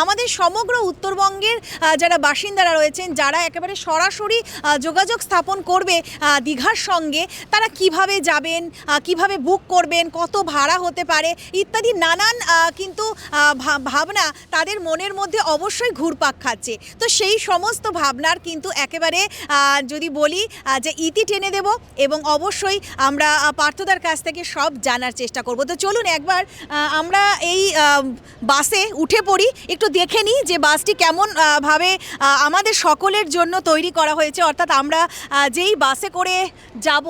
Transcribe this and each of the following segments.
আমাদের সমগ্র উত্তরবঙ্গের যারা বাসিন্দারা রয়েছেন, যারা একেবারে সরাসরি যোগাযোগ স্থাপন করবে দীঘার সঙ্গে, তারা কীভাবে যাবেন কীভাবে বুক করবেন, কত ভাড়া হতে পারে, ইত্যাদি নানান কিন্তু ভাবনা তাদের মনের মধ্যে অবশ্যই ঘুরপাক খাচ্ছে। তো সেই সমস্ত ভাবনার কিন্তু একেবারে যদি বলি যে ইতি টেনে দেব এবং অবশ্যই আমরা পার্থদার কাছ থেকে সব জানার চেষ্টা করব। তো চলুন একবার আমরা এই বাসে উঠে পড়ি একটু দেখে নিই যে বাসটি কেমন ভাবে আমাদের সকলের জন্য তৈরি করা হয়েছে। অর্থাৎ আমরা যেই বাসে করে যাব,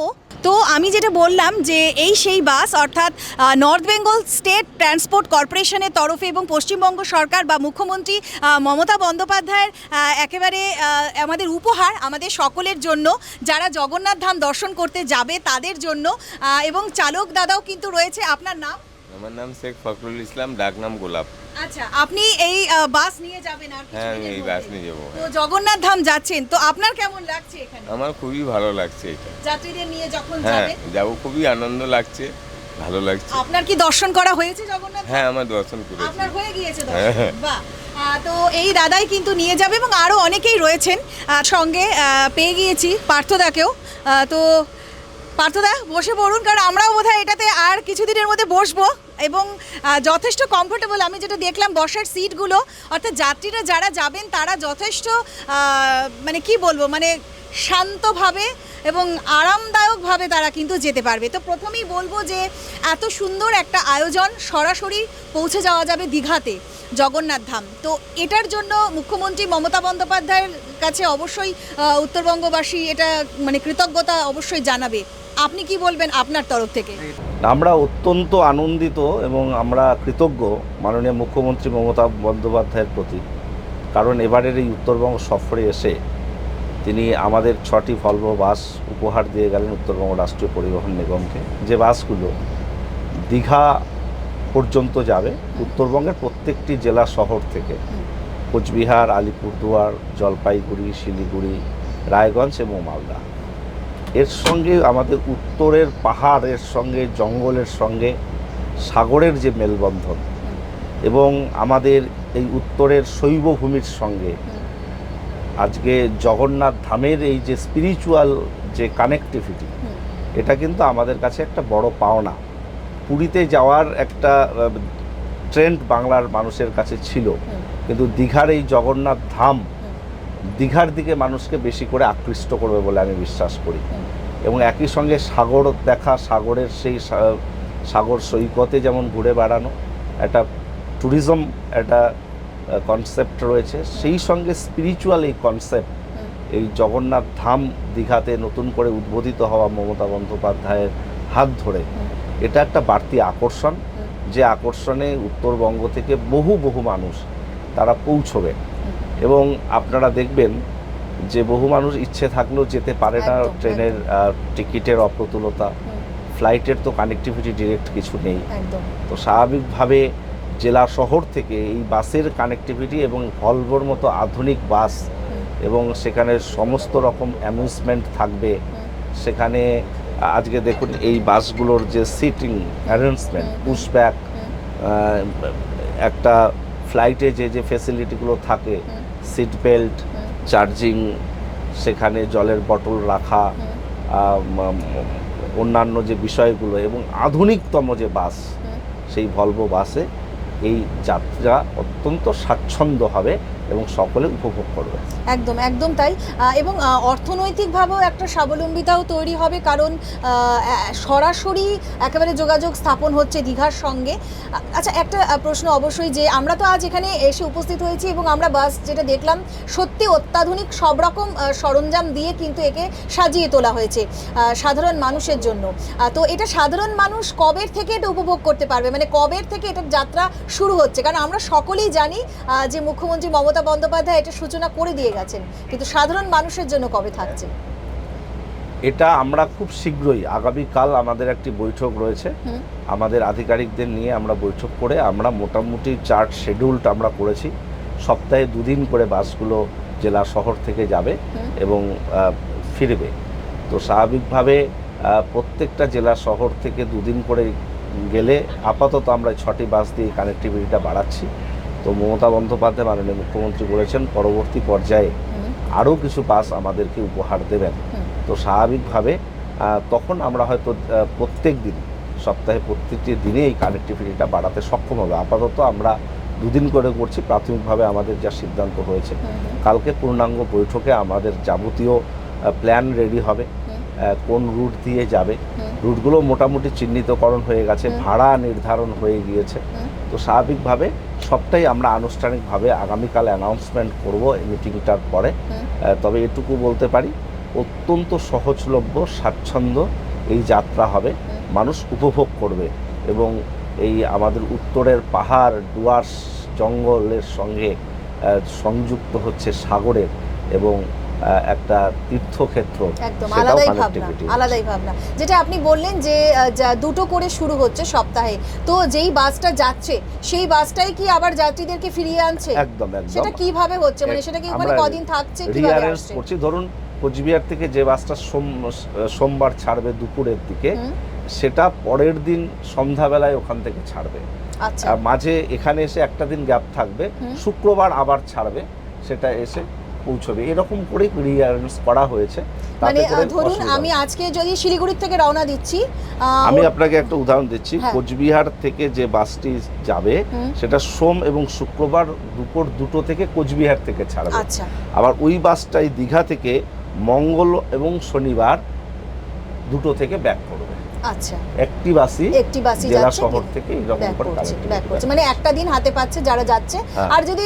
তো আমি যেটা বললাম যে এই সেই বাস, অর্থাৎ নর্থ বেঙ্গল স্টেট ট্রান্সপোর্ট কর্পোরেশনের তরফে এবং পশ্চিমবঙ্গ সরকার বা মুখ্যমন্ত্রী মমতা বন্দ্যোপাধ্যায়ের একেবারে আমাদের উপহার, আমাদের সকলের জন্য। যারা জগন্নাথ ধাম দর্শন করতে যাবে তাদের জন্য এবং চালক দাদাও কিন্তু রয়েছে। আপনার নাম? আমার নাম শেখ ফখরুল ইসলাম ডাকনাম গোলাপ। আচ্ছা আপনি এই বাস নিয়ে যাবেন আর হ্যাঁ আমি এই বাস নিয়ে যাব তো জগন্নাথ ধাম যাচ্ছেন তো আপনার কেমন লাগছে এখানে? আমার খুবই ভালো লাগছে এটা যাত্রীদের নিয়ে যখন হ্যাঁ যাবেন? যাব খুবই আনন্দ লাগছে ভালো লাগছে। আপনার কি দর্শন করা হয়েছে জগন্নাথ ধাম? হ্যাঁ আমার দর্শন করেছি। আপনার হয়ে গিয়েছে হ্যাঁ। দর্শন বাহ। আহ, তো এই দাদাই কিন্তু নিয়ে যাবে এবং আরও অনেকেই রয়েছেন আহ, সঙ্গে আহ, পেয়ে গিয়েছি পার্থদাকেও। আহ, তো পার্থদা বসে পড়ুন কারণ আমরাও বোধহয় এটাতে আর কিছুদিনের মধ্যে বসবো। এবং যথেষ্ট কমফোর্টেবল আমি যেটা দেখলাম বসার সিটগুলো অর্থাৎ যাত্রীরা যারা যাবেন তারা যথেষ্ট মানে কি বলব মানে শান্তভাবে এবং আরামদায়কভাবে তারা কিন্তু যেতে পারবে। তো প্রথমেই বলব যে, এত সুন্দর একটা আয়োজন সরাসরি পৌঁছে যাওয়া যাবে দীঘাতে, জগন্নাথ ধাম। তো এটার জন্য মুখ্যমন্ত্রী মমতা বন্দ্যোপাধ্যায়ের কাছে অবশ্যই উত্তরবঙ্গবাসী এটা মানে কৃতজ্ঞতা অবশ্যই জানাবে। আপনি কি বলবেন আপনার তরফ থেকে? আমরা অত্যন্ত আনন্দিত এবং আমরা কৃতজ্ঞ মাননীয় মুখ্যমন্ত্রী মমতা বন্দ্যোপাধ্যায়ের প্রতি। কারণ এবারের এই উত্তরবঙ্গ সফরে এসে তিনি আমাদের ছটি ভলভো বাস উপহার দিয়ে গেলেন উত্তরবঙ্গ রাষ্ট্রীয় পরিবহন নিগমকে। যে বাসগুলো দীঘা পর্যন্ত যাবে, উত্তরবঙ্গের প্রত্যেকটি জেলা শহর থেকে কোচবিহার, আলিপুরদুয়ার, জলপাইগুড়ি, শিলিগুড়ি, রায়গঞ্জ এবং মালদা। এর সঙ্গে আমাদের উত্তরের পাহাড়ের সঙ্গে, জঙ্গলের সঙ্গে, সাগরের যে মেলবন্ধন এবং আমাদের এই উত্তরের শৈবভূমির সঙ্গে আজকে জগন্নাথ ধামের এই যে স্পিরিচুয়াল যে কানেক্টিভিটি এটা কিন্তু আমাদের কাছে একটা বড় পাওনা। পুরীতে যাওয়ার একটা ট্রেন্ড বাংলার মানুষের কাছে ছিল। কিন্তু দীঘার এই জগন্নাথ ধাম দীঘার দিকে মানুষকে বেশি করে আকৃষ্ট করবে বলে আমি বিশ্বাস করি। এবং একই সঙ্গে সাগর দেখা সাগরের সেই সাগর সৈকতে যেমন ঘুরে বেড়ানো একটা ট্যুরিজম একটা কনসেপ্ট রয়েছে সেই সঙ্গে স্পিরিচুয়াল এই কনসেপ্ট এই জগন্নাথ ধাম দীঘাতে নতুন করে উদ্বোধিত হওয়া মমতা বন্দ্যোপাধ্যায়ের হাত ধরে এটা একটা বাড়তি আকর্ষণ যে আকর্ষণে উত্তরবঙ্গ থেকে বহু বহু মানুষ তারা পৌঁছবে। এবং আপনারা দেখবেন যে বহু মানুষ ইচ্ছে থাকলেও যেতে পারে না ট্রেনের টিকিটের অপ্রতুলতা। ফ্লাইটের তো কানেক্টিভিটি ডিরেক্ট কিছু নেই। তো স্বাভাবিকভাবে জেলা শহর থেকে এই বাসের কানেক্টিভিটি এবং ভলভোর মতো আধুনিক বাস এবং সেখানে সমস্ত রকম অ্যামিউজমেন্ট থাকবে। সেখানে আজকে দেখুন এই বাসগুলোর যে সিটিং অ্যারেঞ্জমেন্ট পুশব্যাক একটা ফ্লাইটে যে যে ফেসিলিটিগুলো থাকে সিট বেল্ট চার্জিং সেখানে জলের বটল রাখা অন্যান্য যে বিষয়গুলো এবং আধুনিকতম যে বাস সেই ভলভো বাসে এই যাত্রা অত্যন্ত স্বাচ্ছন্দ্য হবে এবং সকলে উপভোগ করবে। একদম একদম তাই। এবং অর্থনৈতিকভাবেও একটা স্বাবলম্বিতাও তৈরি হবে, কারণ সরাসরি একেবারে যোগাযোগ স্থাপন হচ্ছে দীঘার সঙ্গে। আচ্ছা একটা প্রশ্ন অবশ্যই যে, আমরা তো আজ এখানে এসে উপস্থিত হয়েছি এবং আমরা বাস যেটা দেখলাম, সত্যি অত্যাধুনিক সব রকম সরঞ্জাম দিয়ে কিন্তু একে সাজিয়ে তোলা হয়েছে সাধারণ মানুষের জন্য। তো এটা সাধারণ মানুষ কবের থেকে এটা উপভোগ করতে পারবে? মানে কবের থেকে এটার যাত্রা শুরু হচ্ছে? কারণ আমরা সকলেই জানি যে মুখ্যমন্ত্রী মমতা বন্দ্যোপাধ্যায় এটা সূচনা করে দিয়ে গেছেন কিন্তু সাধারণ মানুষের জন্য কবে থাকছে? এটা আমরা খুব শীঘ্রই আগামীকাল আমাদের একটি বৈঠক রয়েছে। আমাদের আধিকারিকদের নিয়ে আমরা বৈঠক করে আমরা মোটামুটি চার্ট শিডিউলটা আমরা করেছি। সপ্তাহে দুদিন করে বাসগুলো জেলা শহর থেকে যাবে এবং ফিরবে। তো স্বাভাবিকভাবে প্রত্যেকটা জেলা শহর থেকে দুদিন করে গেলে আপাতত আমরা ছটি বাস দিয়ে কানেক্টিভিটিটা বাড়াচ্ছি। তো মমতা বন্দ্যোপাধ্যায় মাননীয় মুখ্যমন্ত্রী বলেছেন পরবর্তী পর্যায়ে আরও কিছু বাস আমাদেরকে উপহার দেবেন। তো স্বাভাবিকভাবে তখন আমরা হয়তো প্রত্যেক দিন সপ্তাহে প্রত্যেকটি দিনে এই কানেক্টিভিটিটা বাড়াতে সক্ষম হবে। আপাতত আমরা দুদিন করে করছি প্রাথমিকভাবে আমাদের যা সিদ্ধান্ত হয়েছে। কালকে পূর্ণাঙ্গ বৈঠকে আমাদের যাবতীয় প্ল্যান রেডি হবে কোন রুট দিয়ে যাবে। রুটগুলো মোটামুটি চিহ্নিতকরণ হয়ে গেছে ভাড়া নির্ধারণ হয়ে গিয়েছে। তো স্বাভাবিকভাবে সবটাই আমরা আনুষ্ঠানিকভাবে আগামীকাল অ্যানাউন্সমেন্ট করব এই মিটিংটার পরে। তবে এটুকু বলতে পারি অত্যন্ত সহজলভ্য স্বাচ্ছন্দ্য এই যাত্রা হবে। মানুষ উপভোগ করবে এবং এই আমাদের উত্তরের পাহাড় ডুয়ার্স জঙ্গলের সঙ্গে সংযুক্ত হচ্ছে সাগরের এবং একটা তীর্থক্ষেত্র একদম আলাদাই ভাবনা আলাদাই ভাবনা। যেটা আপনি বললেন যে দুটো করে শুরু হচ্ছে সপ্তাহে তো যেই বাসটা যাচ্ছে সেই বাসটাই কি আবার যাত্রীদেরকে ফিরিয়ে আনছে? একদম একদম। সেটা কীভাবে হচ্ছে? মানে সেটা কি ওখানে কদিন থাকছে কীভাবে আসছে? করছি। ধরুন কোচবিহার থেকে যে বাসটা সোম সোমবার ছাড়বে দুপুরের দিকে সেটা পরের দিন সন্ধ্যাবেলায় ওখান থেকে ছাড়বে। আচ্ছা। মাঝে এখানে এসে একটা দিন গ্যাপ থাকবে শুক্রবার আবার ছাড়বে সেটা এসে পৌঁছবে। এরকম করেই রিঅ্যারেঞ্জ করা হয়েছে। মানে ধরুন আমি আজকে যদি শিলিগুড়ির থেকে রওনা দিচ্ছি আমি আপনাকে একটা উদাহরণ দিচ্ছি। হ্যাঁ। কোচবিহার থেকে যে বাসটি যাবে সেটা সোম এবং শুক্রবার দুপুর দুটো থেকে কোচবিহার থেকে ছাড়বে। আচ্ছা। আবার ওই বাসটাই দীঘা থেকে মঙ্গল এবং শনিবার দুটো থেকে ব্যাক করবে। আচ্ছা। একটি বাসই একটি বাসই জেলা শহর থেকে এইরকম ব্যাক করে ব্যাক করছে। মানে একটা দিন হাতে পাচ্ছে যারা যাচ্ছে। হ্যাঁ। আর যদি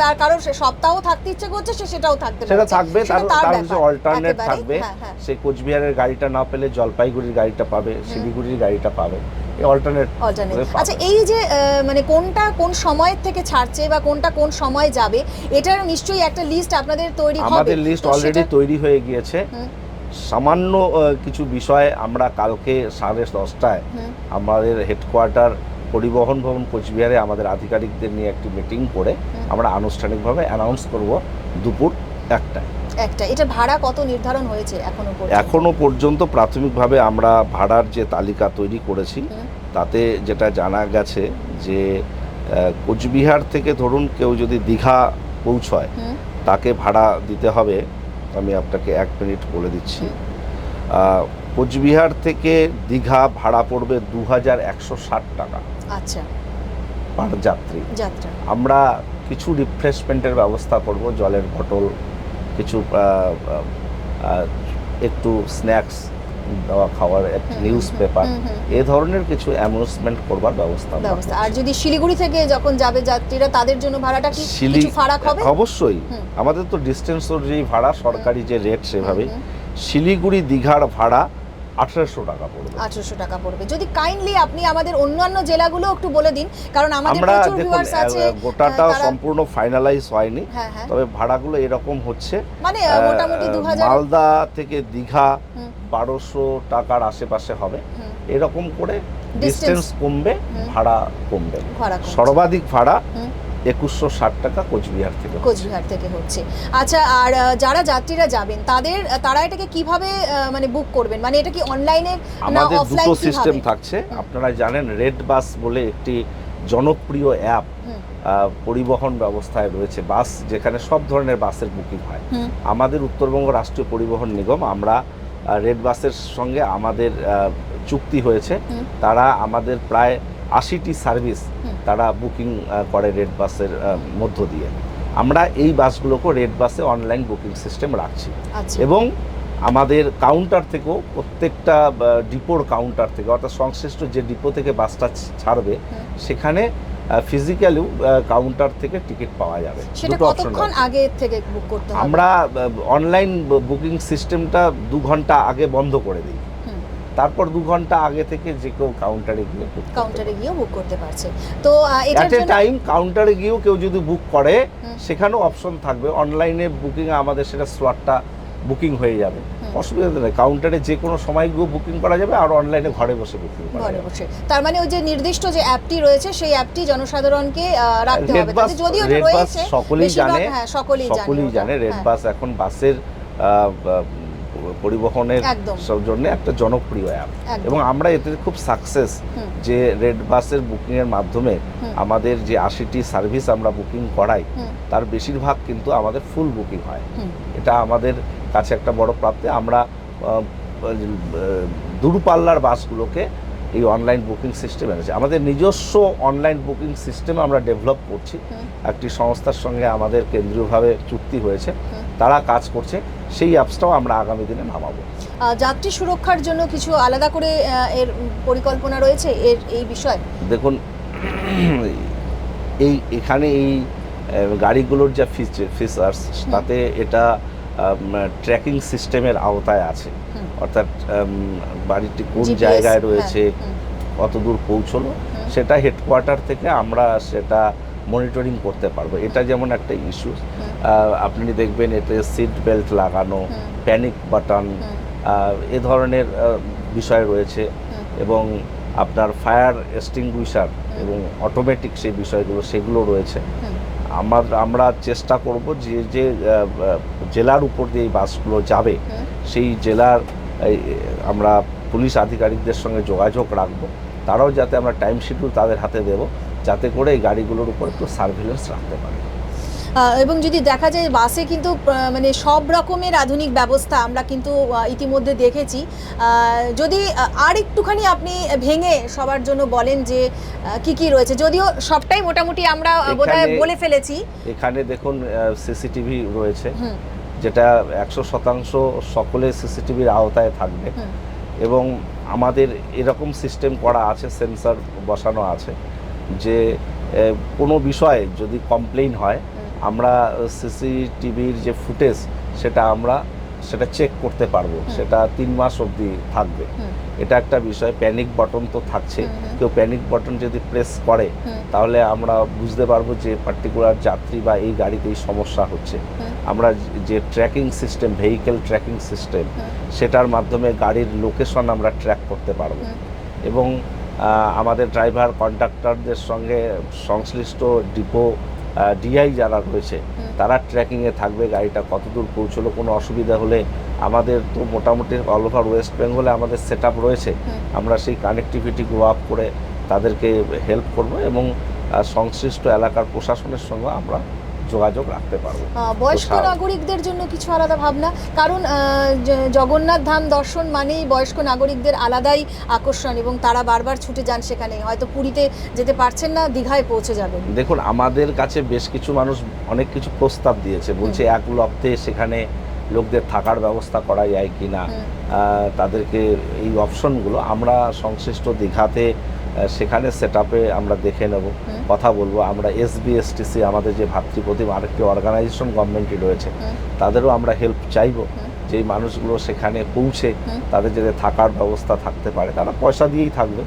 তার কারও সপ্তাহ থাকতে ইচ্ছে করছে সে সেটাও থাকতে সেটা থাকবে তার তার অল্টারনেট থাকবে হ্যাঁ, হ্যাঁ। সে কোচবিহারের গাড়িটা না পেলে জলপাইগুড়ির গাড়িটা পাবে শিলিগুড়ির গাড়িটা পাবে। অল্টারনেট আচ্ছা এই যে মানে কোনটা কোন সময়ের থেকে ছাড়ছে বা কোনটা কোন সময় যাবে এটার নিশ্চয়ই একটা লিস্ট আপনাদের তৈরি হবে। আমাদের লিস্ট অলরেডি তৈরি হয়ে গিয়েছে। সামান্য কিছু বিষয় আমরা কালকে সাড়ে দশটায় আমাদের হেডকোয়ার্টার পরিবহন ভবন কোচবিহারে আমাদের আধিকারিকদের নিয়ে একটি মিটিং করে আমরা আনুষ্ঠানিকভাবে অ্যানাউন্স করব দুপুর একটায়। একটা এটা ভাড়া কত নির্ধারণ হয়েছে এখনও পর্যন্ত? এখনও পর্যন্ত প্রাথমিকভাবে আমরা ভাড়ার যে তালিকা তৈরি করেছি তাতে যেটা জানা গেছে যে কোচবিহার থেকে ধরুন কেউ যদি দীঘা পৌঁছয় তাকে ভাড়া দিতে হবে আমি আপনাকে এক মিনিট বলে দিচ্ছি। কোচবিহার থেকে দীঘা ভাড়া পড়বে দু হাজার একশো ষাট টাকা। আচ্ছা। পার যাত্রী। আমরা কিছু রিফ্রেশমেন্টের ব্যবস্থা করব জলের বটল কিছু একটু স্ন্যাক্স দেওয়া খাওয়ার নিউজ পেপার। এ ধরনের কিছু অ্যামিউজমেন্ট করবার ব্যবস্থা ব্যবস্থা। আর যদি শিলিগুড়ি থেকে যখন যাবে যাত্রীরা তাদের জন্য ভাড়াটা কি? শিলি- কিছু ফারাক হবে? অবশ্যই। আমাদের তো ডিস্টেন্স অনুযায়ী ভাড়া সরকারি যে রেট সেভাবে শিলিগুড়ি দীঘার ভাড়া আঠারোশো টাকা পড়বে। আঠারোশো টাকা পড়বে। যদি কাইন্ডলি আপনি আমাদের অন্যান্য জেলাগুলো একটু বলে দিন কারণ আমাদের আমরা প্রচুর দেখুন ভিউয়ার্স আছে গোটাটা সম্পূর্ণ ফাইনালাইজ হয়নি হ্যাঁ হ্যাঁ। তবে ভাড়াগুলো এরকম হচ্ছে। মানে মোটামুটি দু হাজার মালদা থেকে দীঘা বারোশো টাকার আশেপাশে হবে। এরকম করে ডিস্টেন্স কমবে ভাড়া কমবে। সর্বাধিক ভাড়া। একুশশো ষাট টাকা কোচবিহার থেকে কোচবিহার থেকে হচ্ছে। আচ্ছা আর যারা যাত্রীরা যাবেন তাদের তারা এটাকে কীভাবে মানে বুক করবেন? মানে এটা কি অনলাইনে আমাদের দুটো সিস্টেম থাকছে। আপনারা জানেন রেড বাস বলে একটি জনপ্রিয় অ্যাপ পরিবহন ব্যবস্থায় রয়েছে। বাস যেখানে সব ধরনের বাসের বুকিং হয়। আমাদের উত্তরবঙ্গ রাষ্ট্রীয় পরিবহন নিগম আমরা রেড বাসের সঙ্গে আমাদের চুক্তি হয়েছে। তারা আমাদের প্রায় আশিটি সার্ভিস। তারা বুকিং করে রেড বাসের মধ্য দিয়ে। আমরা এই বাসগুলোকে রেড বাসে অনলাইন বুকিং সিস্টেম রাখছি। আচ্ছা। এবং আমাদের কাউন্টার থেকেও প্রত্যেকটা ডিপোর কাউন্টার থেকে অর্থাৎ সংশ্লিষ্ট যে ডিপো থেকে বাসটা ছাড়বে সেখানে ফিজিক্যালিও কাউন্টার থেকে টিকিট পাওয়া যাবে। দুটো অপশন আগে থেকে বুক করতে আমরা অনলাইন বুকিং সিস্টেমটা দু ঘণ্টা আগে বন্ধ করে দিই। তারপর দু ঘণ্টা আগে থেকে যে কেউ কাউন্টারে গিয়ে কাউন্টারে গিয়েও বুক করতে পারছে। তো এটার জন্য টাইম কাউন্টারে গিয়েও কেউ যদি বুক করে। সেখানেও অপশন থাকবে। অনলাইনে বুকিং আমাদের সেটা স্লটটা বুকিং হয়ে যাবে। অসুবিধা নেই কাউন্টারে যে কোনো সময় গিয়েও বুকিং করা যাবে আর অনলাইনে ঘরে বসে বুকিং করা ঘরে বসে। তার মানে ওই যে নির্দিষ্ট যে অ্যাপটি রয়েছে সেই অ্যাপটি জনসাধারণকে রাখতে হবে। তাতে যদিও রয়েছে সকলেই জানে হ্যাঁ সকলেই জানে সকলেই জানে রেড হ্যাঁ। বাস এখন বাসের পরিবহনের একদম। জন্য একটা জনপ্রিয় অ্যাপ এবং আমরা এতে খুব সাকসেস যে রেড বাসের বুকিংয়ের মাধ্যমে আমাদের যে আশিটি সার্ভিস আমরা বুকিং করাই তার বেশিরভাগ কিন্তু আমাদের ফুল বুকিং হয়। এটা আমাদের কাছে একটা বড় প্রাপ্তি। আমরা দূরপাল্লার বাসগুলোকে এই অনলাইন বুকিং সিস্টেম এনেছে। আমাদের নিজস্ব অনলাইন বুকিং সিস্টেম আমরা ডেভেলপ করছি। একটি সংস্থার সঙ্গে আমাদের কেন্দ্রীয়ভাবে চুক্তি হয়েছে। তারা কাজ করছে সেই অ্যাপসটাও আমরা আগামী দিনে নামাবো। যাত্রী সুরক্ষার জন্য কিছু আলাদা করে এর পরিকল্পনা রয়েছে এর এই বিষয়? দেখুন এই এখানে এই গাড়িগুলোর যা ফিচার্স তাতে এটা ট্র্যাকিং সিস্টেমের আওতায় আছে। অর্থাৎ বাড়িটি কোন জায়গায় হ্যাঁ, রয়েছে কত দূর পৌঁছলো সেটা হেডকোয়ার্টার থেকে আমরা সেটা মনিটরিং করতে পারব। এটা যেমন একটা ইস্যু আপনি দেখবেন এতে সিট বেল্ট লাগানো প্যানিক বাটন এ ধরনের বিষয় রয়েছে এবং আপনার ফায়ার এক্সটিংগুইশার এবং অটোমেটিক সেই বিষয়গুলো সেগুলো রয়েছে। আমার আমরা চেষ্টা করব যে যে জেলার উপর দিয়ে এই বাসগুলো যাবে সেই জেলার আমরা পুলিশ আধিকারিকদের সঙ্গে যোগাযোগ রাখব। তারাও যাতে আমরা টাইম শিডিউল তাদের হাতে দেব। যাতে করে এই গাড়িগুলোর উপর একটু সার্ভিলেন্স রাখতে পারে। এবং যদি দেখা যায় বাসে কিন্তু মানে সব রকমের আধুনিক ব্যবস্থা আমরা কিন্তু ইতিমধ্যে দেখেছি। যদি আর একটুখানি আপনি ভেঙে সবার জন্য বলেন যে কি কি রয়েছে যদিও সবটাই মোটামুটি আমরা বোধহয় বলে ফেলেছি। এখানে দেখুন সিসিটিভি রয়েছে যেটা একশো শতাংশ সকলে সিসিটিভির আওতায় থাকবে। এবং আমাদের এরকম সিস্টেম করা আছে সেন্সর বসানো আছে। যে কোনো বিষয়ে যদি কমপ্লেন হয় আমরা সিসিটিভির যে ফুটেজ সেটা আমরা সেটা চেক করতে পারব। সেটা তিন মাস অবধি থাকবে। এটা একটা বিষয় প্যানিক বটন তো থাকছে। কেউ প্যানিক বটন যদি প্রেস করে তাহলে আমরা বুঝতে পারব যে পার্টিকুলার যাত্রী বা এই গাড়িতে এই সমস্যা হচ্ছে। আমরা যে tracking system vehicle tracking system সেটার মাধ্যমে গাড়ির লোকেশন আমরা ট্র্যাক করতে পারব। এবং আমাদের ড্রাইভার কন্ডাক্টরদের সঙ্গে সংশ্লিষ্ট ডিপো ডিআই যারা রয়েছে তারা ট্র্যাকিংয়ে থাকবে গাড়িটা কতদূর পৌঁছলো কোনো অসুবিধা হলে। আমাদের তো মোটামুটি অল ওভার ওয়েস্ট বেঙ্গলে আমাদের সেট রয়েছে। আমরা সেই কানেক্টিভিটি গ্রো আপ করে তাদেরকে হেল্প করব এবং সংশ্লিষ্ট এলাকার প্রশাসনের সঙ্গে আমরা যোগাযোগ রাখতে পারব। বয়স্ক নাগরিকদের জন্য কিছু আলাদা ভাবনা? কারণ জগন্নাথ ধাম দর্শন মানেই বয়স্ক নাগরিকদের আলাদাই আকর্ষণ এবং তারা বারবার ছুটে যান সেখানে। হয়তো পুরীতে যেতে পারছেন না দীঘায় পৌঁছে যাবেন। দেখুন আমাদের কাছে বেশ কিছু মানুষ অনেক কিছু প্রস্তাব দিয়েছে। বলছে এক লপ্তে সেখানে লোকদের থাকার ব্যবস্থা করা যায় কি না তাদেরকে এই অপশনগুলো আমরা সংশ্লিষ্ট দীঘাতে সেখানে সেট আমরা দেখে নেব কথা বলব। আমরা এসবিএসটিসি আমাদের যে ভাতৃপ্রতিম আরেকটি অর্গানাইজেশন গভর্নমেন্টই রয়েছে তাদেরও আমরা হেল্প চাইব। যে মানুষগুলো সেখানে পৌঁছে তাদের যাতে থাকার ব্যবস্থা থাকতে পারে। তারা পয়সা দিয়েই থাকবে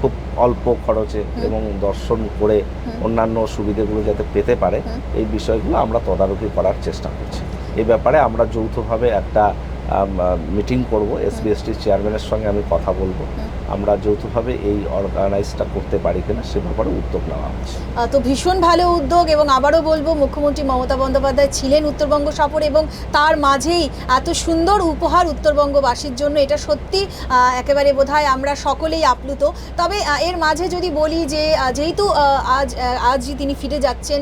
খুব অল্প খরচে এবং দর্শন করে অন্যান্য সুবিধেগুলো যাতে পেতে পারে এই বিষয়গুলো আমরা তদারকি করার চেষ্টা করছি। এ ব্যাপারে আমরা যৌথভাবে একটা মিটিং করব এসবিএসটি চেয়ারম্যানের সঙ্গে আমি কথা বলব। আমরা যৌথভাবে এই অর্গানাইজটা করতে পারি কিনা সে ব্যাপারে উদ্যোগ নেওয়া হচ্ছে। তো ভীষণ ভালো উদ্যোগ এবং আবারও বলব, মুখ্যমন্ত্রী মমতা বন্দ্যোপাধ্যায় ছিলেন উত্তরবঙ্গ সফরে এবং তার মাঝেই এত সুন্দর উপহার উত্তরবঙ্গবাসীর জন্য। এটা সত্যি একেবারে বোধহয় আমরা সকলেই আপ্লুত। তবে এর মাঝে যদি বলি যে যেহেতু আজ আজ তিনি ফিরে যাচ্ছেন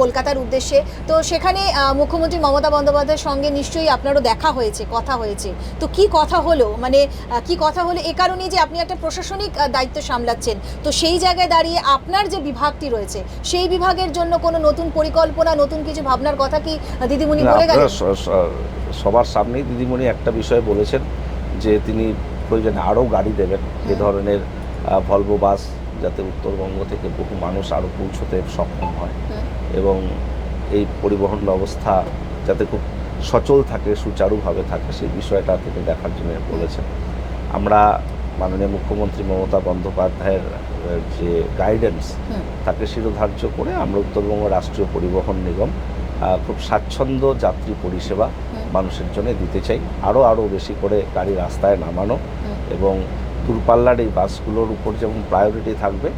কলকাতার উদ্দেশ্যে। তো সেখানে মুখ্যমন্ত্রী মমতা বন্দ্যোপাধ্যায়ের সঙ্গে নিশ্চয়ই আপনারও দেখা হয়েছে কথা হয়েছে। তো কি কথা হলো? মানে কি কথা হলো? এ কারণেই যে আপনি একটা প্রশাসনিক দায়িত্ব সামলাচ্ছেন। তো সেই জায়গায় দাঁড়িয়ে আপনার যে বিভাগটি রয়েছে সেই বিভাগের জন্য কোনো নতুন পরিকল্পনা নতুন কিছু ভাবনার কথা কি দিদিমণি বলে গেলেন? সবার সামনেই দিদিমণি একটা বিষয় বলেছেন যে তিনি প্রয়োজনে আরও গাড়ি দেবেন। এ ধরনের ভলভো বাস যাতে উত্তরবঙ্গ থেকে বহু মানুষ আরও পৌঁছতে সক্ষম হয়। এবং এই পরিবহন ব্যবস্থা যাতে খুব সচল থাকে সুচারুভাবে থাকে সেই বিষয়টা তিনি দেখার জন্য বলেছেন। আমরা মাননীয় মুখ্যমন্ত্রী মমতা বন্দ্যোপাধ্যায়ের যে গাইডেন্স তাকে শিরোধার্য করে আমরা উত্তরবঙ্গ রাষ্ট্রীয় পরিবহন নিগম খুব স্বাচ্ছন্দ্য যাত্রী পরিষেবা মানুষের জন্য দিতে চাই। আরও আরও বেশি করে গাড়ি রাস্তায় নামানো এবং দূরপাল্লার এই বাসগুলোর উপর যেমন প্রায়োরিটি থাকবে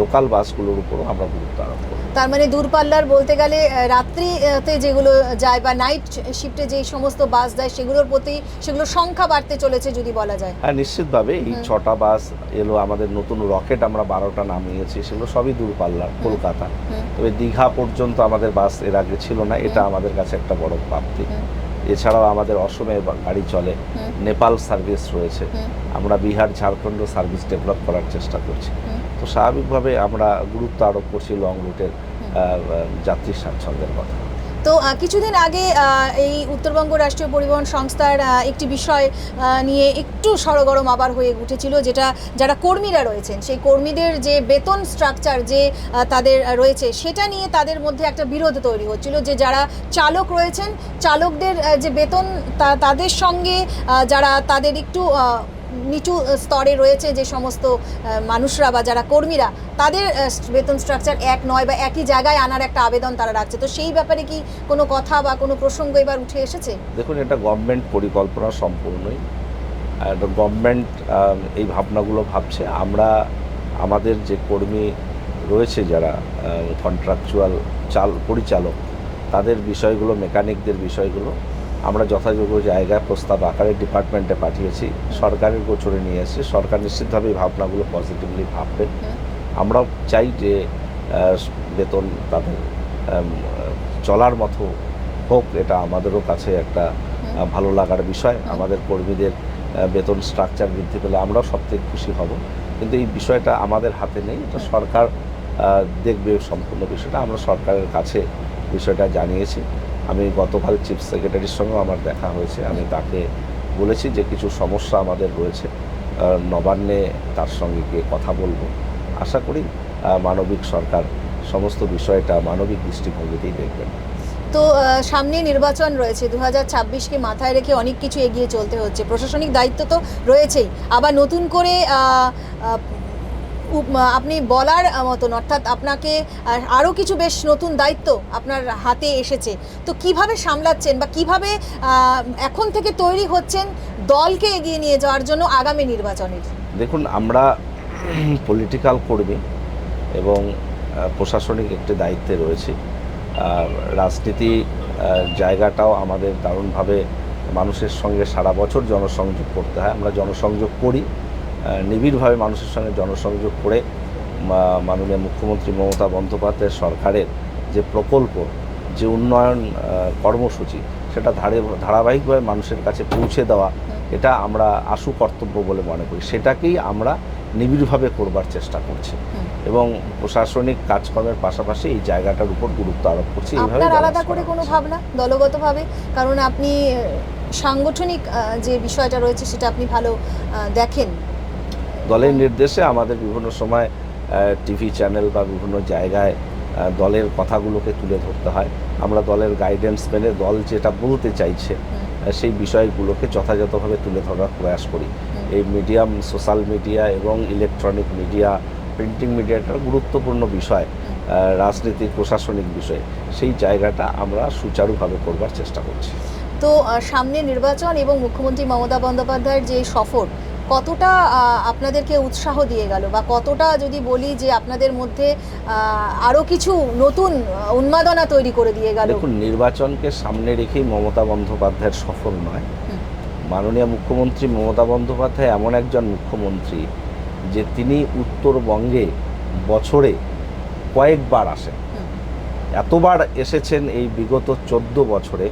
লোকাল বাসগুলোর উপরও আমরা গুরুত্ব আরোপ করব। তার মানে দূরপাল্লার বলতে গেলে রাত্রিতে যেগুলো যায় বা নাইট শিফটে যে সমস্ত বাস যায় সেগুলোর প্রতি সেগুলোর সংখ্যা বাড়তে চলেছে যদি বলা যায়। হ্যাঁ নিশ্চিতভাবে এই ছটা বাস এলো আমাদের নতুন রকেট আমরা বারোটা নামিয়েছি সেগুলো সবই দূরপাল্লার কলকাতা। তবে দীঘা পর্যন্ত আমাদের বাসের আগে ছিল না এটা আমাদের কাছে একটা বড় প্রাপ্তি। এছাড়াও আমাদের অসমে গাড়ি চলে নেপাল সার্ভিস রয়েছে। আমরা বিহার ঝাড়খণ্ড সার্ভিস ডেভেলপ করার চেষ্টা করছি। তো স্বাভাবিকভাবে আমরা গুরুত্ব আরোপ করছি লং রুটের। যাত্রী স্বাচ্ছন্দ্যের কথা। তো কিছুদিন আগে এই উত্তরবঙ্গ রাষ্ট্রীয় পরিবহন সংস্থার একটি বিষয় নিয়ে একটু সরগরম আবার হয়ে উঠেছিল, যেটা যারা কর্মীরা রয়েছেন, সেই কর্মীদের যে বেতন স্ট্রাকচার যে তাদের রয়েছে, সেটা নিয়ে তাদের মধ্যে একটা বিরোধ তৈরি হচ্ছিল, যে যারা চালক রয়েছেন, চালকদের যে বেতন তাদের সঙ্গে যারা তাদের একটু নিচু স্তরে রয়েছে যে সমস্ত মানুষরা বা যারা কর্মীরা, তাদের বেতন স্ট্রাকচার এক নয় বা একই জায়গায় আনার একটা আবেদন তারা রাখছে। তো সেই ব্যাপারে কি কোনো কথা বা কোনো প্রসঙ্গ এবার উঠে এসেছে? দেখুন, এটা গভর্নমেন্ট পরিকল্পনা সম্পূর্ণই। গভর্নমেন্ট এই ভাবনাগুলো ভাবছে। আমরা, আমাদের যে কর্মী রয়েছে যারা কন্ট্রাকচুয়াল চাল, পরিচালক, তাদের বিষয়গুলো মেকানিকদের বিষয়গুলো আমরা যথাযোগ্য জায়গায় প্রস্তাব আকারে ডিপার্টমেন্টে পাঠিয়েছি। সরকারের গোচরে নিয়ে এসেছে। সরকার নিশ্চিতভাবে এই ভাবনাগুলো পজিটিভলি ভাববেন। আমরাও চাই যে বেতন তাদের চলার মতো হোক এটা আমাদেরও কাছে একটা ভালো লাগার বিষয়। আমাদের কর্মীদের বেতন স্ট্রাকচার বৃদ্ধি পেলে আমরাও সব থেকে খুশি হব। কিন্তু এই বিষয়টা আমাদের হাতে নেই। এটা সরকার দেখবে সম্পূর্ণ বিষয়টা। আমরা সরকারের কাছে বিষয়টা জানিয়েছি। আমি গতকাল চিফ সেক্রেটারির সঙ্গেও আমার দেখা হয়েছে। আমি তাকে বলেছি যে কিছু সমস্যা আমাদের রয়েছে। নবান্নে তার সঙ্গে গিয়ে কথা বলব। আশা করি মানবিক সরকার সমস্ত বিষয়টা মানবিক দৃষ্টিভঙ্গিতেই দেখবেন। তো সামনে নির্বাচন রয়েছে। দু হাজার ছাব্বিশকে মাথায় রেখে অনেক কিছু এগিয়ে চলতে হচ্ছে। প্রশাসনিক দায়িত্ব তো রয়েছেই। আবার নতুন করে আপনি বলার মতন, অর্থাৎ আপনাকে আরও কিছু বেশ নতুন দায়িত্ব আপনার হাতে এসেছে। তো কীভাবে সামলাচ্ছেন বা কীভাবে এখন থেকে তৈরি হচ্ছেন দলকে এগিয়ে নিয়ে যাওয়ার জন্য আগামী নির্বাচনের? দেখুন, আমরা পলিটিক্যাল কর্মী এবং প্রশাসনিক একটি দায়িত্বে রয়েছে। রাজনীতি জায়গাটাও আমাদের দারুণভাবে মানুষের সঙ্গে সারা বছর জনসংযোগ করতে হয়। আমরা জনসংযোগ করি। নিবিড়ভাবে মানুষের সঙ্গে জনসংযোগ করে মাননীয় মুখ্যমন্ত্রী মমতা বন্দ্যোপাধ্যায়ের সরকারের যে প্রকল্প যে উন্নয়ন কর্মসূচি সেটা ধারে ধারাবাহিকভাবে মানুষের কাছে পৌঁছে দেওয়া এটা আমরা আশু কর্তব্য বলে মনে করি। সেটাকেই আমরা নিবিড়ভাবে করবার চেষ্টা করছি। এবং প্রশাসনিক কাজকর্মের পাশাপাশি এই জায়গাটার উপর গুরুত্ব আরোপ করছি। আপনার আলাদা করে কোনো ভাবনা দলগতভাবে? কারণ আপনি সাংগঠনিক যে বিষয়টা রয়েছে সেটা আপনি ভালো দেখেন। দলের নির্দেশে আমাদের বিভিন্ন সময় টিভি চ্যানেল বা বিভিন্ন জায়গায় দলের কথাগুলোকে তুলে ধরতে হয়। আমরা দলের গাইডেন্স মেনে দল যেটা বলতে চাইছে সেই বিষয়গুলোকে যথাযথভাবে তুলে ধরার প্রয়াস করি। এই মিডিয়াম সোশ্যাল মিডিয়া এবং ইলেকট্রনিক মিডিয়া প্রিন্টিং মিডিয়াটা গুরুত্বপূর্ণ বিষয় রাজনীতির প্রশাসনিক বিষয়। সেই জায়গাটা আমরা সুচারুভাবে করবার চেষ্টা করছি। তো সামনে নির্বাচন এবং মুখ্যমন্ত্রী মমতা বন্দ্যোপাধ্যায়ের যে সফর কতটা আপনাদেরকে উৎসাহ দিয়ে গেল? বা কতটা যদি বলি যে আপনাদের মধ্যে আরও কিছু নতুন উন্মাদনা তৈরি করে দিয়ে গেল? দেখুন নির্বাচনকে সামনে রেখেই মমতা বন্দ্যোপাধ্যায়ের সফল নয়। মাননীয় মুখ্যমন্ত্রী মমতা বন্দ্যোপাধ্যায় এমন একজন মুখ্যমন্ত্রী যে তিনি উত্তরবঙ্গে বছরে কয়েকবার আসেন। এতবার এসেছেন এই বিগত চোদ্দ বছরে।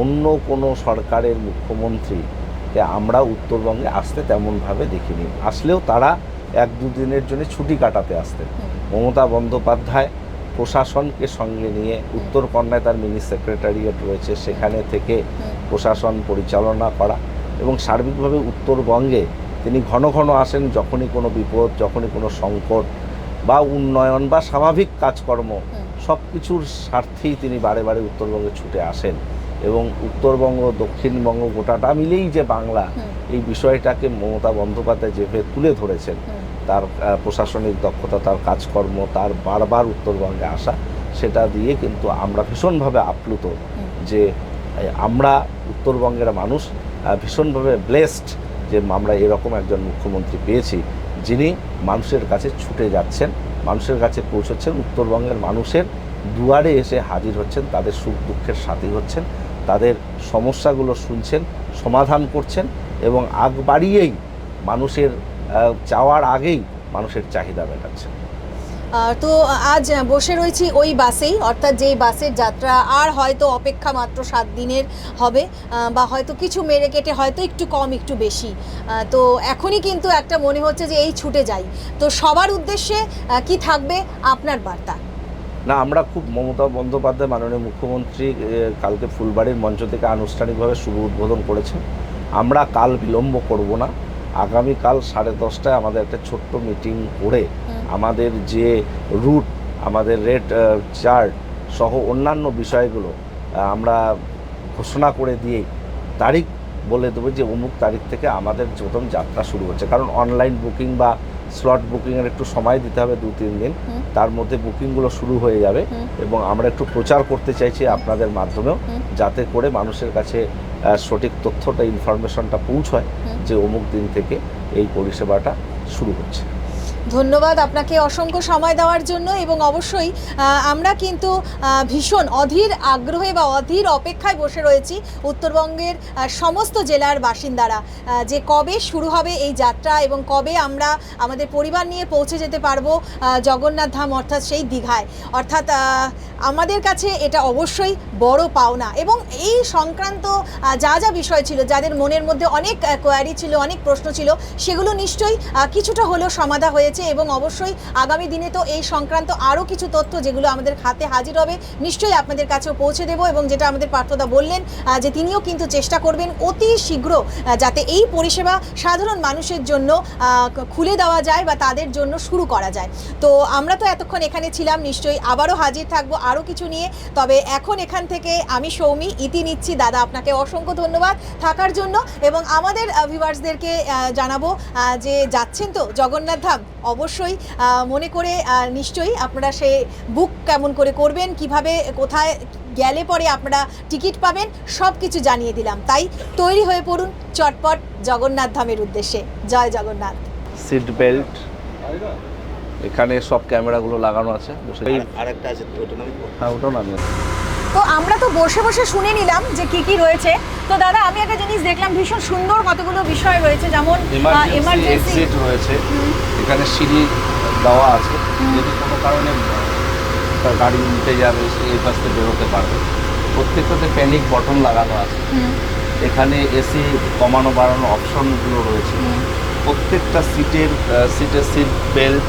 অন্য কোনো সরকারের মুখ্যমন্ত্রীকে আমরা উত্তরবঙ্গে আসতে তেমনভাবে দেখিনি। আসলেও তারা এক দুদিনের জন্য ছুটি কাটাতে আসতেন। মমতা বন্দ্যোপাধ্যায় প্রশাসনকে সঙ্গে নিয়ে উত্তরকন্যায় তার মিনি সেক্রেটারিয়েট রয়েছে সেখানে থেকে প্রশাসন পরিচালনা করা এবং সার্বিকভাবে উত্তরবঙ্গে তিনি ঘন ঘন আসেন যখনই কোনো বিপদ যখনই কোনো সংকট বা উন্নয়ন বা স্বাভাবিক কাজকর্ম সব কিছুর স্বার্থেই তিনি বারে বারে উত্তরবঙ্গে ছুটে আসেন। এবং উত্তরবঙ্গ দক্ষিণবঙ্গ গোটাটা মিলেই যে বাংলা এই বিষয়টাকে মমতা বন্দ্যোপাধ্যায় যেভাবে তুলে ধরেছেন তার প্রশাসনিক দক্ষতা তার কাজকর্ম তার বারবার উত্তরবঙ্গে আসা সেটা দিয়ে কিন্তু আমরা ভীষণভাবে আপ্লুত যে আমরা উত্তরবঙ্গের মানুষ ভীষণভাবে ব্লেসড যে আমরা এরকম একজন মুখ্যমন্ত্রী পেয়েছি যিনি মানুষের কাছে ছুটে যাচ্ছেন মানুষের কাছে পৌঁছচ্ছেন উত্তরবঙ্গের মানুষের দুয়ারে এসে হাজির হচ্ছেন তাদের সুখ দুঃখের সাথী হচ্ছেন তাদের সমস্যাগুলো শুনছেন, সমাধান করছেন এবং আগ বাড়িয়েই মানুষের চাওয়ার আগেই মানুষের চাহিদা মেটাচ্ছেন। তো আজ বসে রয়েছি ওই বাসেই, অর্থাৎ যেই বাসের যাত্রা আর হয়তো অপেক্ষা মাত্র সাত দিনের হবে বা হয়তো কিছু মেরে কেটে হয়তো একটু কম, একটু বেশি। তো এখনই কিন্তু একটা মনে হচ্ছে যে এই ছুটে যাই। তো সবার উদ্দেশ্যে কি থাকবে আপনার বার্তা? না আমরা খুব মমতা বন্দ্যোপাধ্যায় মাননীয় মুখ্যমন্ত্রী কালকে ফুলবাড়ির মঞ্চ থেকে আনুষ্ঠানিকভাবে শুভ উদ্বোধন করেছেন। আমরা কাল বিলম্ব করব না। আগামীকাল সাড়ে দশটায় আমাদের একটা ছোট্ট মিটিং করে আমাদের যে রুট আমাদের রেড চার্ট সহ অন্যান্য বিষয়গুলো আমরা ঘোষণা করে দিয়ে তারিখ বলে দেবো যে অমুক তারিখ থেকে আমাদের প্রথম যাত্রা শুরু হচ্ছে। কারণ অনলাইন বুকিং বা স্লট বুকিংয়ের একটু সময় দিতে হবে দু তিন দিন। তার মধ্যে বুকিংগুলো শুরু হয়ে যাবে এবং আমরা একটু প্রচার করতে চাইছি আপনাদের মাধ্যমেও যাতে করে মানুষের কাছে সঠিক তথ্যটা ইনফরমেশনটা পৌঁছয় যে অমুক দিন থেকে এই পরিষেবাটা শুরু হচ্ছে। ধন্যবাদ আপনাকে অসংখ্য সময় দেওয়ার জন্য এবং অবশ্যই আমরা কিন্তু ভীষণ অধীর আগ্রহে বা অধীর অপেক্ষায় বসে রয়েছি উত্তরবঙ্গের সমস্ত জেলার বাসিন্দারা যে কবে শুরু হবে এই যাত্রা এবং কবে আমরা আমাদের পরিবার নিয়ে পৌঁছে যেতে পারব জগন্নাথ ধাম অর্থাৎ সেই দীঘায়। অর্থাৎ আমাদের কাছে এটা অবশ্যই বড় পাওনা এবং এই সংক্রান্ত যা যা বিষয় ছিল, যাদের মনের মধ্যে অনেক কোয়ারি ছিল, অনেক প্রশ্ন ছিল, সেগুলো নিশ্চয়ই কিছুটা হলেও সমাধা হয়েছে। এবং অবশ্যই আগামী দিনে তো এই সংক্রান্ত আরও কিছু তথ্য যেগুলো আমাদের হাতে হাজির হবে, নিশ্চয়ই আপনাদের কাছেও পৌঁছে দেবো এবং যেটা আমাদের পার্থদা বললেন যে তিনিও কিন্তু চেষ্টা করবেন অতি শীঘ্র যাতে এই পরিষেবা সাধারণ মানুষের জন্য খুলে দেওয়া যায় বা তাদের জন্য শুরু করা যায়। তো আমরা তো এতক্ষণ এখানে ছিলাম, নিশ্চয়ই আবারও হাজির থাকব আরও কিছু নিয়ে। তবে এখন এখান থেকে আমি সৌমি, ইতি নিচ্ছি। দাদা, আপনাকে অসংখ্য ধন্যবাদ থাকার জন্য এবং আমাদের ভিউয়ার্সদেরকে জানাব যে যাচ্ছেন তো জগন্নাথ ধাম অবশ্যই মনে করে নিশ্চয়ই আপনারা সে বুক কেমন করে করবেন কীভাবে কোথায় গেলে পরে আপনারা টিকিট পাবেন সব কিছু জানিয়ে দিলাম। তাই তৈরি হয়ে পড়ুন চটপট জগন্নাথ ধামের উদ্দেশ্যে। জয় জগন্নাথ। সিট বেল্ট এখানে সব ক্যামেরাগুলো লাগানো আছে। আরেকটা আছে ওটা নাম হ্যাঁ ওটাও নামি তো আমরা তো বসে বসে শুনে নিলাম যে কি কি রয়েছে। তো দাদা আমি একটা জিনিস দেখলাম ভীষণ সুন্দর কতগুলো বিষয় রয়েছে যেমন এমার্জেন্সি এক্সিট রয়েছে। এখানে সিঁড়ি দেওয়া আছে। যদি কোনো কারণে গাড়ি উল্টে যাবে সে এই পাশ থেকে বেরোতে পারবে। প্রত্যেকটাতে প্যানিক বটন লাগানো আছে। এখানে এসি কমানো বাড়ানো অপশনগুলো রয়েছে। প্রত্যেকটা সিটের সিটের সিট বেল্ট।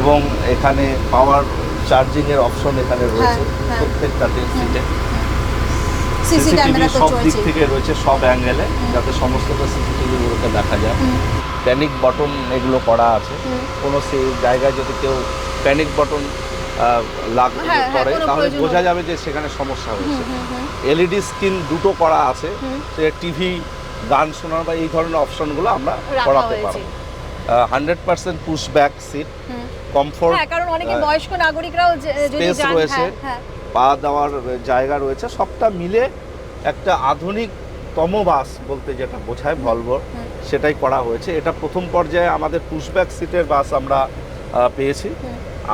এবং এখানে পাওয়ার চার্জিং এর অপশন এখানে রয়েছে হ্যাঁ। প্রত্যেকটাতে সিটে সিসি সিসিটিভি ক্যামেরা তো সব দিক থেকে রয়েছে সব অ্যাঙ্গেলে যাতে সমস্তটা সিসিটিভি গুলোকে দেখা যায়। প্যানিক বটন এগুলো করা আছে। কোনো সেই জায়গায় যদি কেউ প্যানিক বটন লাগ হ্যাঁ, করে তাহলে বোঝা যাবে যে সেখানে সমস্যা হয়েছে। এলইডি স্ক্রিন দুটো করা আছে। সে টিভি গান শোনার বা এই ধরনের অপশনগুলো আমরা করাতে পারব। Hundred percent push back seat. Comfort হ্যাঁ কারণ অনেকে বয়স্ক নাগরিকরাও যে- যদি space যান রয়েছে। হ্যাঁ হ্যাঁ পা দেওয়ার জায়গা রয়েছে সবটা মিলে একটা আধুনিকতম বাস বলতে যেটা বোঝায় ভলভো সেটাই করা হয়েছে এটা প্রথম পর্যায়ে আমাদের পুশব্যাক সিটের বাস আমরা পেয়েছি।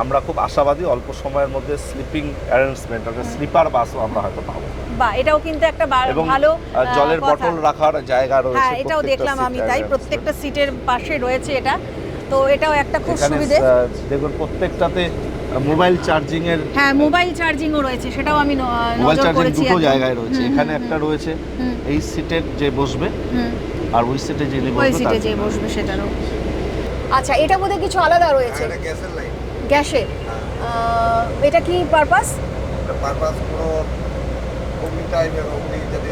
আমরা খুব আশাবাদী অল্প সময়ের মধ্যে স্লিপিং অ্যারেঞ্জমেন্ট অর্থাৎ স্লিপার বাসও আমরা হয়তো পাবো। বা এটাও কিন্তু একটা ভালো জলের। বটল রাখার জায়গা রয়েছে হ্যাঁ এটাও দেখলাম আমি তাই প্রত্যেকটা সিটের পাশে রয়েছে এটা। তো এটাও একটা খুব সুবিধে। দেখুন প্রত্যেকটাতে মোবাইল চার্জিং এর হ্যাঁ মোবাইল চার্জিংও রয়েছে সেটাও আমি মোবাইল নজর চার্জিং করেছি দুটো জায়গায় রয়েছে। এখানে একটা রয়েছে হুম, এই সিটের যে বসবে হুম। আর ওই সিটে যিনি ওই সিটে যে বসবে সেটারও। আচ্ছা এটা বোধহয় কিছু আলাদা রয়েছে। এটা গ্যাসের লাইন গ্যাসের এটা কি পারপাস পারপাস কোনো অগ্নি টাইপের অগ্নি যাতে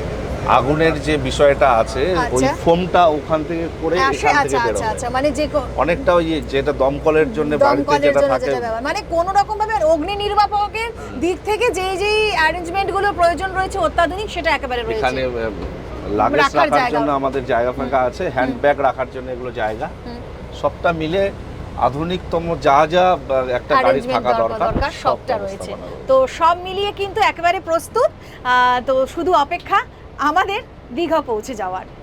আগুনের যে বিষয়টা আছে ওই আচ্ছা। ফোমটা ওখান থেকে করে এখান আচ্ছা থেকে আচ্ছা বেরোবে আচ্ছা মানে যে অনেকটা ওই যেটা দমকলের জন্য বাড়িতে যেটা থাকে। মানে কোন রকম ভাবে অগ্নি নির্বাপকের দিক থেকে যেই যেই অ্যারেঞ্জমেন্টগুলো প্রয়োজন রয়েছে অত্যাধুনিক সেটা একেবারে রয়েছে। এখানে লাগেজ রাখার রাখার জন্য আমাদের জায়গা ফাঁকা আছে হ্যান্ডব্যাগ রাখার জন্য এগুলো জায়গা। সবটা মিলে আধুনিকতম যা যা একটা গাড়ি থাকা দরকার দরকার দরকার সব সবটা রয়েছে। রয়েছে। তো সব মিলিয়ে কিন্তু একেবারে প্রস্তুত। আহ, তো শুধু অপেক্ষা আমাদের দীঘা পৌঁছে যাওয়ার।